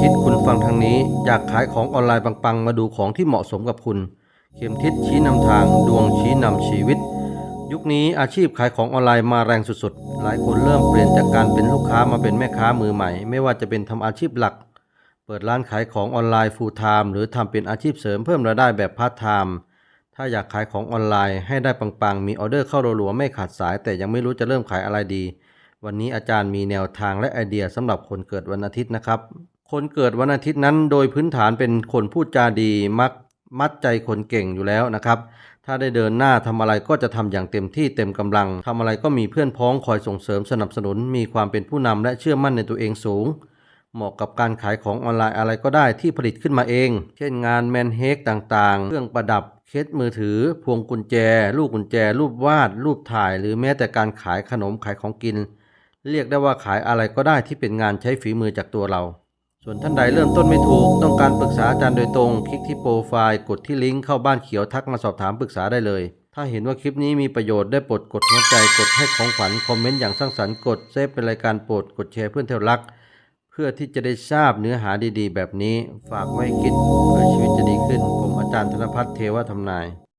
ทิศคุณฟังทางนี้ อยากขายของออนไลน์ปังๆ มาดูของที่เหมาะสมกับคุณ เข็มทิศชี้นำทาง ดวงชี้นำชีวิต ยุคนี้อาชีพขายของออนไลน์มาแรงสุดๆ หลายคนเริ่มเปลี่ยนจากการเป็นลูกค้ามาเป็นแม่ค้ามือใหม่ ไม่ว่าจะเป็นทำอาชีพหลัก เปิดร้านขายของออนไลน์ฟูลไทม์หรือทำเป็นอาชีพเสริมเพิ่มรายได้แบบพาร์ทไทม์ถ้าอยากขายของออนไลน์ให้ได้ปังๆ มีออเดอร์เข้ารัวๆไม่ขาดสาย แต่ยังไม่รู้จะเริ่มขายอะไรดีวันนี้อาจารย์มีแนวทางและไอเดียสำหรับคนเกิดวันอาทิตย์นะครับ คนเกิดวันอาทิตย์นั้นโดยพื้นฐานเป็นคนพูดจาดีมักมัดใจคนเก่งอยู่แล้วนะครับ ถ้าได้เดินหน้าทำอะไรก็จะทำอย่างเต็มที่เต็มกำลังทำอะไรก็มีเพื่อนพ้องคอยส่งเสริมสนับสนุน มีความเป็นผู้นำและเชื่อมั่นในตัวเองสูง เหมาะกับการขายของออนไลน์อะไรก็ได้ที่ผลิตขึ้นมาเอง เช่นงานแมนเฮกต่างๆ เครื่องประดับ เคสมือถือ พวงกุญแจ ลูกกุญแจ รูปวาด รูปถ่าย หรือแม้แต่การขายขนมขายของกิน เรียกได้ว่าขายอะไรก็ได้ที่เป็นงานใช้ฝีมือจากตัวเรา ส่วนท่านใดเริ่มต้นไม่ถูก ต้องการปรึกษาอาจารย์โดยตรง คลิกที่โปรไฟล์กดที่ลิงก์เข้าบ้านเขียวทักมาสอบถามปรึกษาได้เลย ถ้าเห็นว่าคลิปนี้มีประโยชน์ได้โปรดกดหัวใจกดให้ของขวัญคอมเมนต์อย่างสร้างสรรค์กดเซฟเป็นรายการโปรดกดแชร์เพื่อนเท่รัก เพื่อที่จะได้ทราบเนื้อหาดีๆ แบบนี้ ฝากไว้คิดเพื่อชีวิตจะดีขึ้น ผมอาจารย์ธนพัฒน์เทวทำนาย